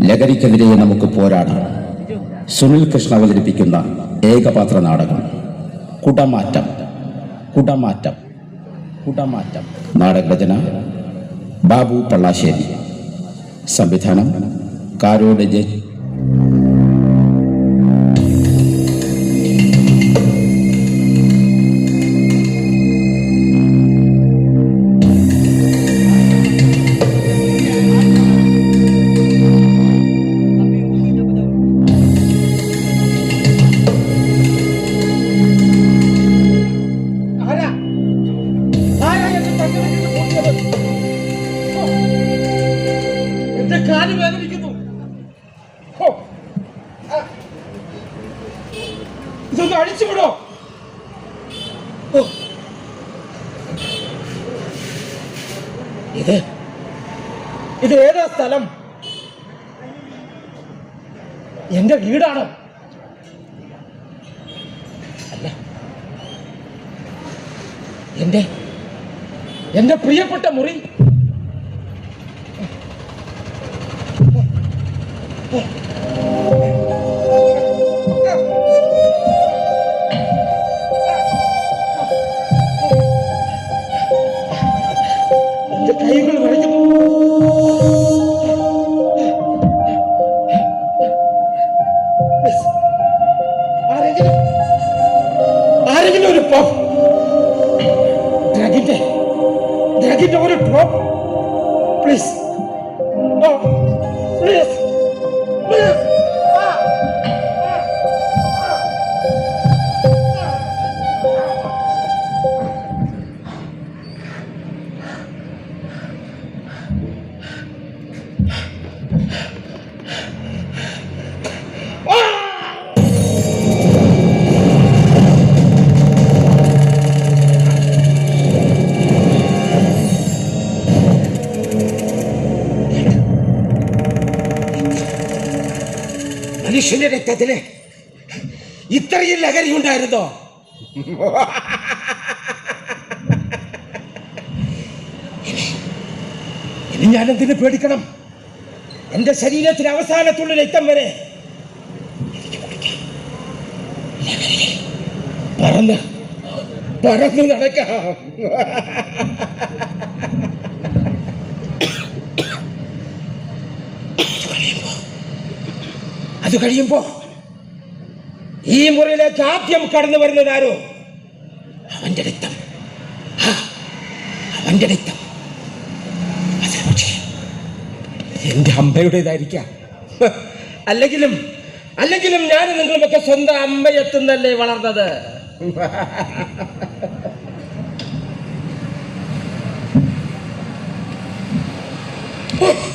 ലഹരിക്കെതിരെ നമുക്ക് പോരാടാം. സുനിൽ കൃഷ്ണ അവതരിപ്പിക്കുന്ന ഏകപാത്ര നാടകം. കുടമാറ്റം. കുടമാറ്റം. കുടമാറ്റം. നാടകരചന ബാബു പള്ളാശ്ശേരി. സംവിധാനം കാരോട് ജെ എന്റെ കാൽ മനുഷ്യന്റെ രക്തത്തിൽ ഇത്രയും ലഹരി ഉണ്ടായിരുന്നോ? ഇനി ഞാൻ എന്തിന് പേടിക്കണം? എന്റെ ശരീരത്തിന് അവസാനത്തുള്ള രക്തം വരെ പറന്ന് പറന്ന് നടക്കാം. അത് കഴിയുമ്പോ ഈ മുറിയിലേക്ക് ആദ്യം കടന്നു വരുന്നത് ആരോ? അവന്റെ രക്തം. അവന്റെ രക്തം. അത് എന്റെ അമ്മയുടേതായിരിക്കാം. അല്ലെങ്കിലും അല്ലെങ്കിലും ഞാൻ നിങ്ങളുമൊക്കെ സ്വന്തം അമ്മയെത്തുന്നല്ലേ വളർന്നത്? ഇത്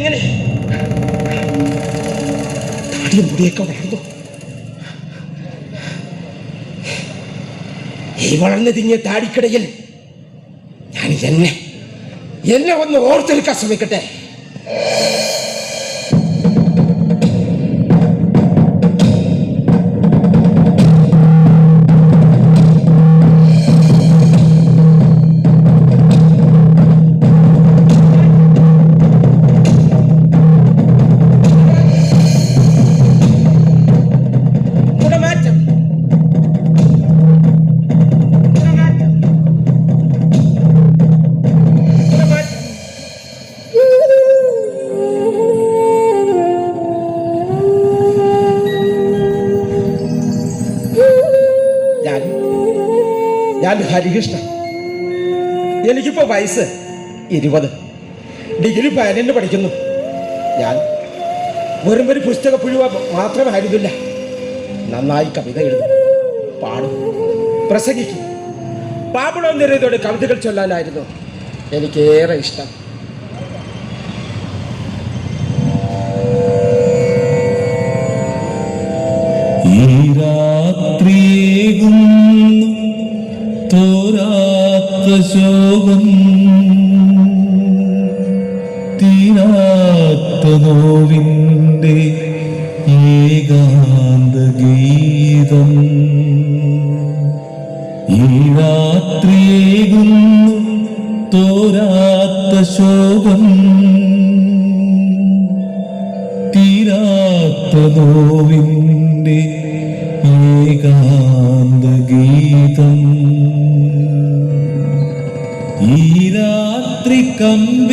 എങ്ങനെ? താടിയും മുടിയൊക്കെ വളർന്നു. ഈ വളർന്നു തിങ്ങിയ താടിക്കിടയിൽ ഞാൻ എന്നെ എന്നെ ഒന്ന് ഓർത്തെടുക്കാൻ ശ്രമിക്കട്ടെ. ഞാൻ ഹരികൃഷ്ണൻ എനിക്കിപ്പോ വയസ്സ് ഇരുപത്. ഡിഗ്രി പതിനെണ്ട് പഠിക്കുന്നു. ഞാൻ വെറും ഒരു പുസ്തക പുഴുവ മാത്രമേ ഹരിതില്ല നന്നായി കവിത എഴുതും പാടും പ്രസംഗിക്കും. പാപ്പിളോ നിറയതോട് കവിതകൾ ചൊല്ലാനായിരുന്നു എനിക്കേറെ ഇഷ്ടം. ഈ രാത്രിയേകുന്നു തോരാത്ത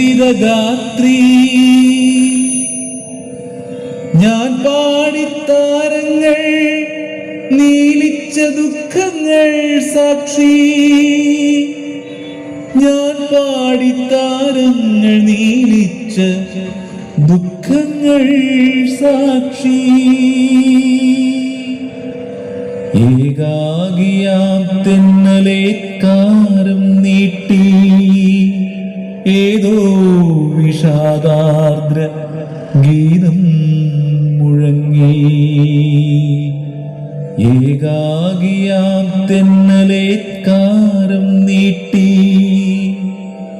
കമ്പിത ഗാത്രി ഞാൻ പാടിത്താരങ്ങൾ നീലിച്ച ദുഃഖങ്ങൾ സാക്ഷി. ഞാൻ പാടിത്താരങ്ങൾ നീലിച്ച ദുഃഖങ്ങൾ സാക്ഷി. ഏകാകിയാം ഏതോ വിഷാദാർദ്ര ഗീതം മുഴങ്ങി. ഏകാഗിയാത്തെന്നലേത്കാരം നീട്ടി.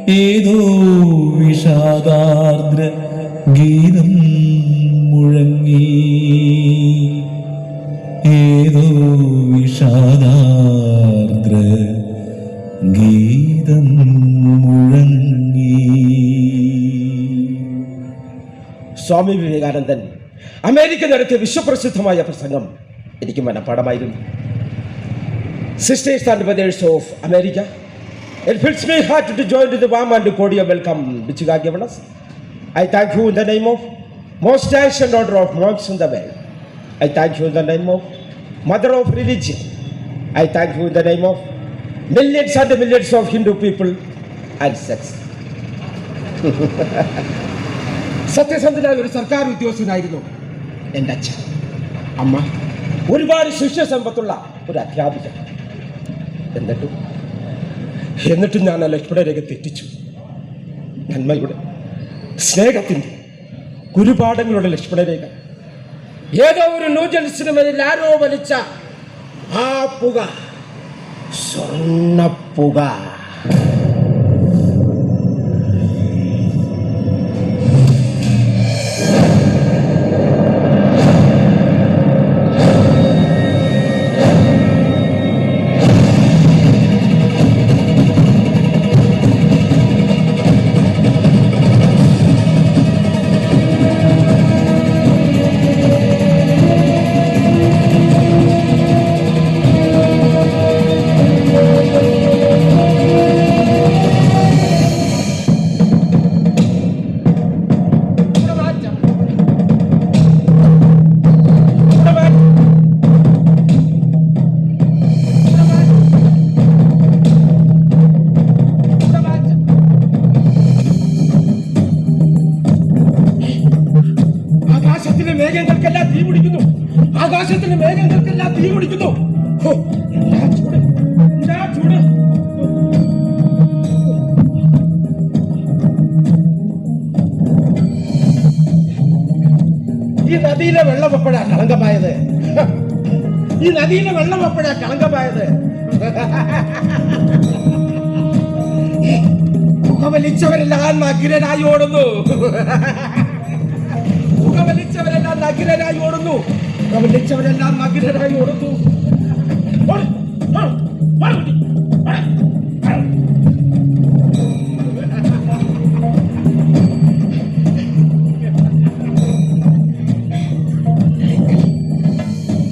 ഏതോ സ്വാമി വിവേകാനന്ദൻ അമേരിക്ക നടത്തിയ വിശ്വപ്രസിദ്ധമായ പ്രസംഗം എനിക്ക് മനഃപ്പാടമായിരുന്നു sisters and brothers of America join to the warm and cordial welcome which you have given us. I thank you in the name of most ancient order of monks in the world. I thank you in the name of mother of religion. I thank you in the name of millions and millions of Hindu people and sects. സത്യസന്ധനായ ഒരു സർക്കാർ ഉദ്യോഗസ്ഥനായിരുന്നു എന്റെ അച്ഛൻ. അമ്മ. ഒരുപാട് ശിഷ്യ സമ്പത്തുള്ള ഒരു അധ്യാപിക. എന്നിട്ടും എന്നിട്ടും ഞാൻ ആ ലക്ഷ്മണരേഖ തെറ്റിച്ചു. നന്മയുടെ സ്നേഹത്തിന്റെ ഗുരുപാഠങ്ങളുടെ ലക്ഷ്മണരേഖ ഏതോ ഒരു ന്യൂജൻ സിനിമയിൽ ആരോ വലിച്ച ആ പുക. സ്വർണപ്പുക ആകാശത്തിലെ മേഘങ്ങൾക്കെല്ലാം തീ പിടിക്കുന്നു. ഈ നദിയിലെ വെള്ളം എപ്പോഴാ കളങ്കമായത്? ഈ നദിയിലെ വെള്ളം എപ്പോഴാ കളങ്കമായത്? പുകവലിച്ചവരെല്ലാം നഗ്നരായി ഓടുന്നു. പുകവലിച്ചവരെല്ലാം നഗ്നരായി ഓടുന്നു. പുകവലിച്ചവരെല്ലാം നഗ്നരായി ഓട്.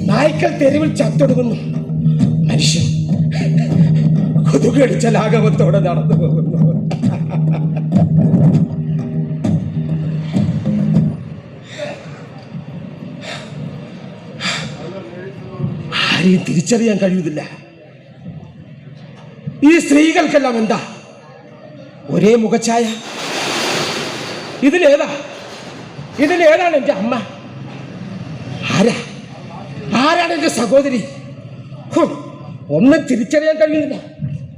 നായ്ക്കൾ തെരുവിൽ ചത്തൊടുക്കുന്നു മനുഷ്യൻ കൊതുകടിച്ച ലാഘവത്തോടെ നടന്നു പോകുന്നു. ആരെയും തിരിച്ചറിയാൻ കഴിയുന്നില്ല. ഈ സ്ത്രീകൾക്കെല്ലാം എന്താ? ഒരേ മുഖഛായ ഇതിലേതാ? ഇതിലേതാണ് എന്റെ അമ്മ. ആരാ? ആരാണ് എന്റെ സഹോദരി? ഒന്നും തിരിച്ചറിയാൻ കഴിയുന്നില്ല.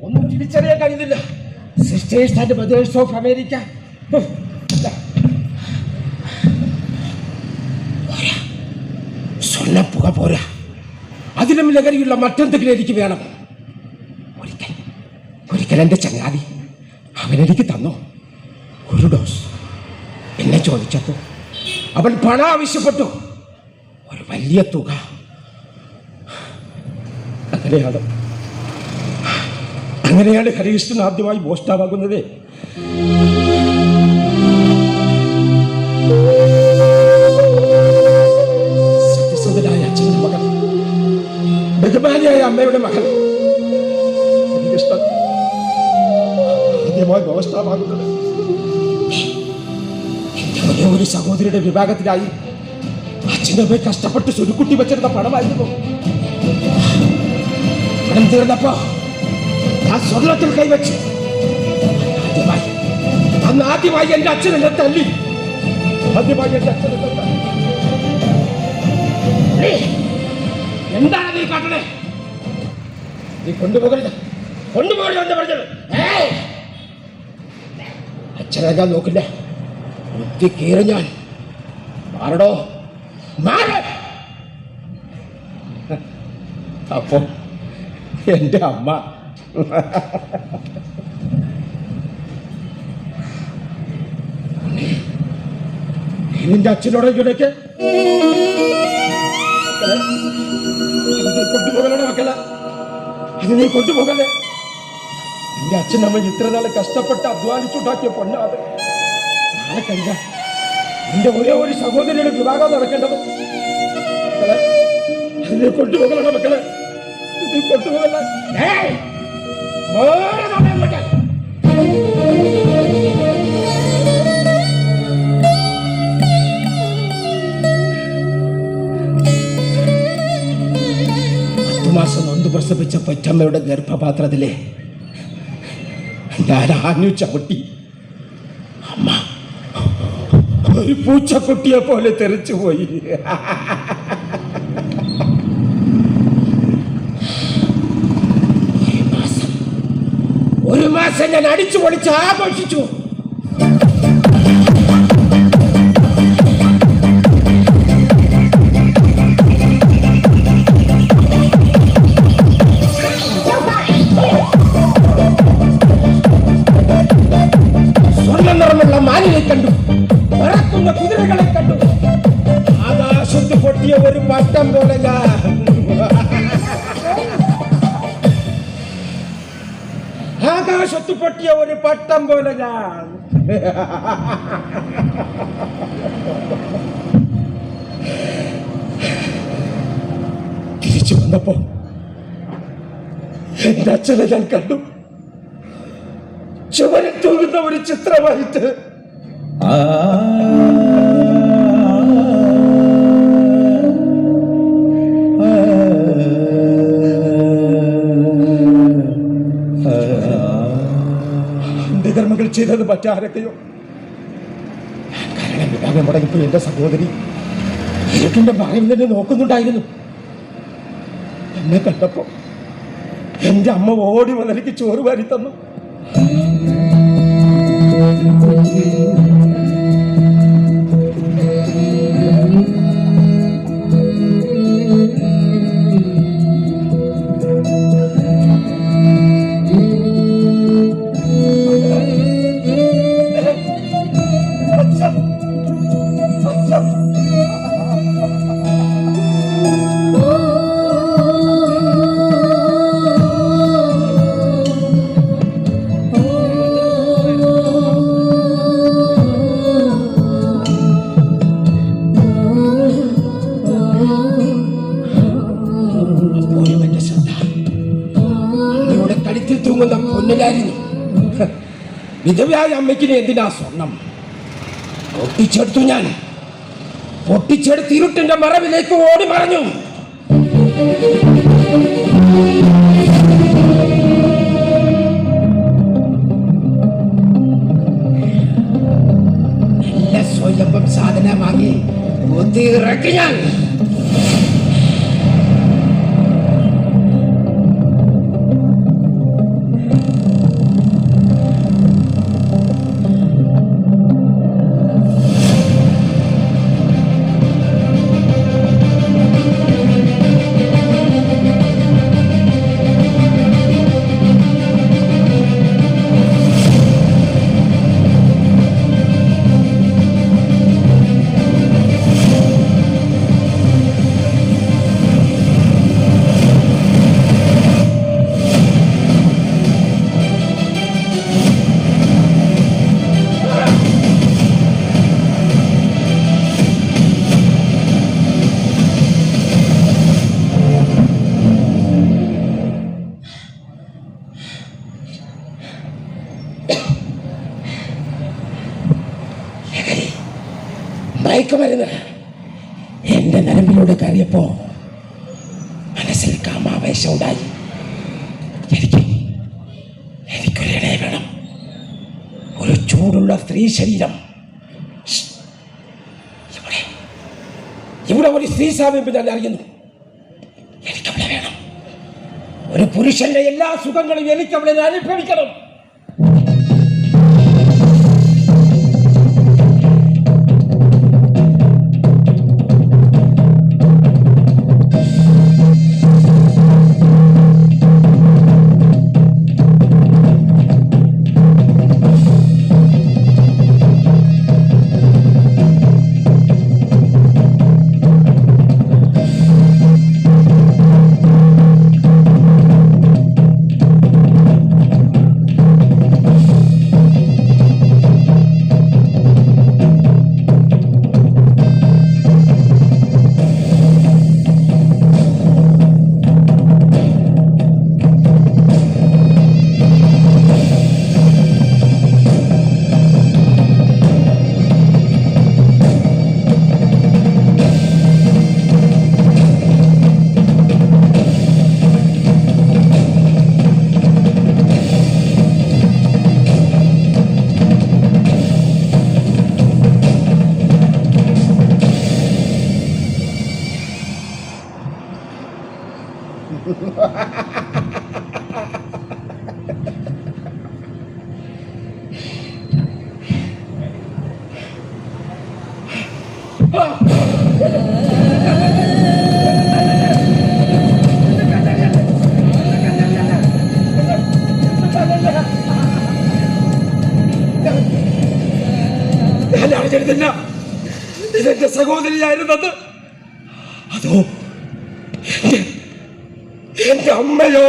ഒന്നും തിരിച്ചറിയാൻ കഴിയുന്നില്ല. Sisters and brothers of America. സ്വർണ പുക പോരാ. അതിലും ലഹരിയുള്ള മറ്റെന്തെങ്കിലും എനിക്ക് വേണം? ഒരിക്കൽ ഒരിക്കൽ എന്റെ ചങ്ങാതി അവനെനിക്ക് തന്നോ? ഒരു ഡോസ്. എന്നെ ചോദിച്ചപ്പോൾ അവൻ പണം ആവശ്യപ്പെട്ടു. ഒരു വലിയ തുക. അങ്ങനെയാണ്. അങ്ങനെയാണ് ഹരികൃഷ്ണൻ ആദ്യമായി മോഷ്ടാവാകുന്നത്. ബഹുമാനിയായ അമ്മയുടെ മകൻ ഒരേ സഹോദരിയുടെ വിഭാഗത്തിലായി അച്ഛനെ കഷ്ടപ്പെട്ട് സുരുക്കുട്ടി വെച്ചിരുന്ന പണമായിരുന്നു. പണം തീർന്നപ്പോ ഞാൻ സ്വർണത്തിൽ കൈവച്ചു അന്ന് ആദ്യമായി എന്റെ അച്ഛൻ എന്നെ തല്ലി. ആദ്യമായി എന്റെ അച്ഛൻ എന്നെ തല്ലി. എന്താണ് നീ കാട്ടണേ? നീ കൊണ്ടുപോകരുത്. കൊണ്ടുപോകരുത് എന്ന് പറഞ്ഞത്. ഏയ്! അച്ഛനെ ഞാൻ നോക്കില്ല. ബുദ്ധി കീറി ഞാൻ. മാറടോ. മാറ! അപ്പോ എന്റെ അമ്മ. നിന്റെ അച്ഛനോട് ഇവിടേക്ക് കൊണ്ടുപോകലോ മക്കളെ. അത് നീ കൊണ്ടുപോകലേ നിന്റെ അച്ഛൻ അമ്മ ഇത്ര നാളെ കഷ്ടപ്പെട്ട് അധ്വാനിച്ചുണ്ടാക്കിയ പൊണ്ണാത് നാളെ കഴിഞ്ഞ എന്റെ ഒരേ ഒരു സഹോദരിയുടെ വിവാഹം നടക്കേണ്ടത്. മക്കളെ, അത് നീ കൊണ്ടുപോകലോ മക്കളെ. നീ നൊന്ത് പ്രസവിച്ച പൊറ്റമ്മയുടെ ഗർഭപാത്രത്തിലെ ഞാൻ ആഞ്ഞു ചവിട്ടി. അമ്മ ഒരു പൂച്ചക്കുട്ടിയെ പോലെ തെറിച്ചു പോയി. ഒരു മാസം ഞാൻ അടിച്ചു പൊളിച്ച് ആഘോഷിച്ചു. പൊട്ടിയ ഒരു പട്ടം പോലെ ഞാൻ. തിരിച്ചു വന്നപ്പോ എന്റെ അച്ഛനെ ഞാൻ കണ്ടു. ചുവരിൽ തൂങ്ങുന്ന ഒരു ചിത്രമായിട്ട്. ആ ചെയ്തത് മറ്റാരൊക്കെയോ കാരണം വിവാഹം മുടങ്ങിപ്പോയി. എന്റെ സഹോദരി ഇരുട്ടിന്റെ മകൻ തന്നെ നോക്കുന്നുണ്ടായിരുന്നു. എന്നെ കണ്ടപ്പോ എന്റെ അമ്മ ഓടി വന്നെനിക്ക് ചോറ് വാരി തന്നു. വിധവയായ അമ്മയ്ക്കിന് എന്തിനാ സ്വർണം? പൊട്ടിച്ചെടുത്തു ഞാൻ. പൊട്ടിച്ചെടുത്ത് ഇരുട്ടിന്റെ മറവിലേക്ക് ഓടി നല്ല സ്വയംഭം സാധനമാക്കി വാങ്ങി ഒത്തി ഇറക്കി ഞാൻ. എന്റെ നരമ്പിലൂടെ കയറിയപ്പോ മനസ്സിൽ കാമാവേശം ഉണ്ടായി എനിക്ക് എനിക്കൊരു വേണം. ഒരു ചൂടുള്ള സ്ത്രീ ശരീരം. ഇവിടെ. ഇവിടെ ഒരു സ്ത്രീ സാമീപ്യം ഞാൻ അറിയുന്നു. എനിക്കവിടെ വേണം. ഒരു പുരുഷന്റെ എല്ലാ സുഖങ്ങളും എനിക്കവിടെ അനുഭവിക്കണം. അറിഞ്ഞിരുന്നില്ല ഇതെന്റെ സഹോദരിയായിരുന്നത്? അതോ എന്റെ അമ്മയോ?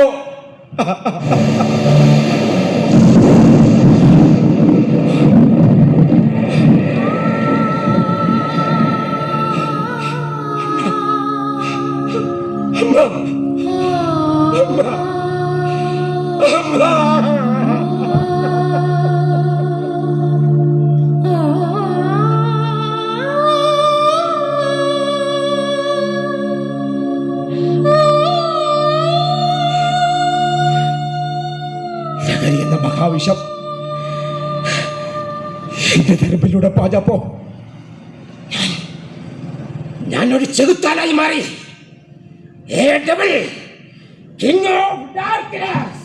എന്റെ തെരുപ്പിലൂടെ പാചപ്പോ ഞാനൊരു ചെകുത്താനായി മാറി. A devil, king of darkness.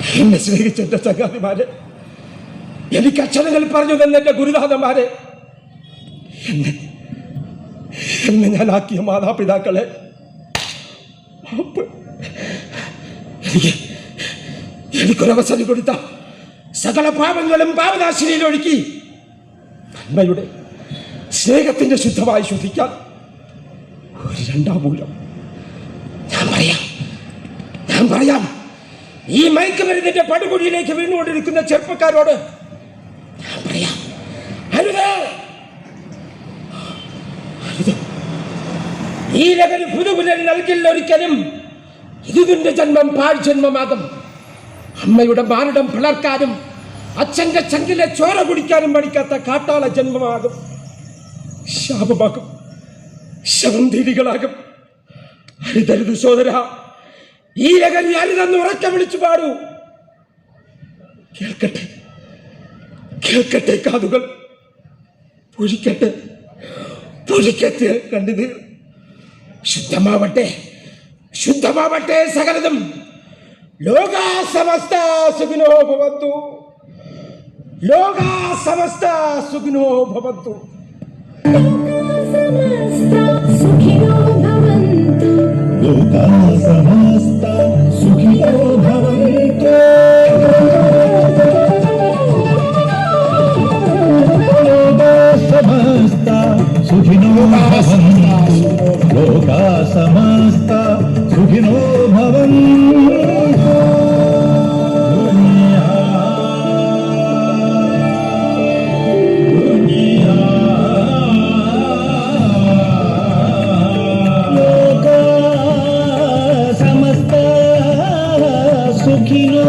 എന്നെ സ്നേഹിച്ച എന്റെ ചങ്ങാതിമാരെ എനിക്ക് അക്ഷരങ്ങൾ പറഞ്ഞു തന്ന എന്റെ ഗുരുനാഥന്മാരെ എന്നെ ഞാൻ ആക്കിയ മാതാപിതാക്കളെ എനിക്കൊരവസരം കൊടുത്ത സകല പാപങ്ങളും പാപനാശിനിയിൽ ഒഴുക്കി നന്മയുടെ സ്നേഹത്തിന്റെ ശുദ്ധമായി ശുദ്ധിക്കാൻ ഒരു രണ്ടാം മൂലം ഞാൻ പറയാം. ഞാൻ പറയാം. ഈ മയക്കുമരുന്നിന്റെ പടുകുഴിയിലേക്ക് വീണുകൊണ്ടിരിക്കുന്ന ചെറുപ്പക്കാരോട് ഞാൻ ഈ ലഹരി പുതുപുലൻ നൽകില്ല ഒരിക്കലും. ഇതിന്റെ ജന്മം പാഴ് ജന്മമാകും അമ്മയുടെ മാനടം പിളർക്കാനും അച്ഛന്റെ ചങ്കിലെ ചോര കുടിക്കാനും പഠിക്കാത്ത കാട്ടാള ജന്മമാകും. ശാപമാകും. ശവം തീരികളാകും അരുതരുത് സോദര ഈ ലഹരി അരുതെന്ന് ഉറക്കെ വിളിച്ചു പാടൂ. കേൾക്കട്ടെ കേൾക്കട്ടെ കാതുകൾ. പൊഴിക്കട്ടെ പൊഴിക്കട്ടെ കണ്ടിത് ശുദ്ധമാവട്ടെ ശുദ്ധമാവട്ടെ സകലതും. ലോകാ സമസ്ത സുഖിനോ ഭവന്തു. ലോകാ സമസ്ത ലോകാ സമസ്ത സുഖിനോ ഭവന്തു ലോകാ സമസ്ത സുഖിനോ ഭവന്തു ലോകാ സമസ്ത സുഖിനോ ഭവന്തു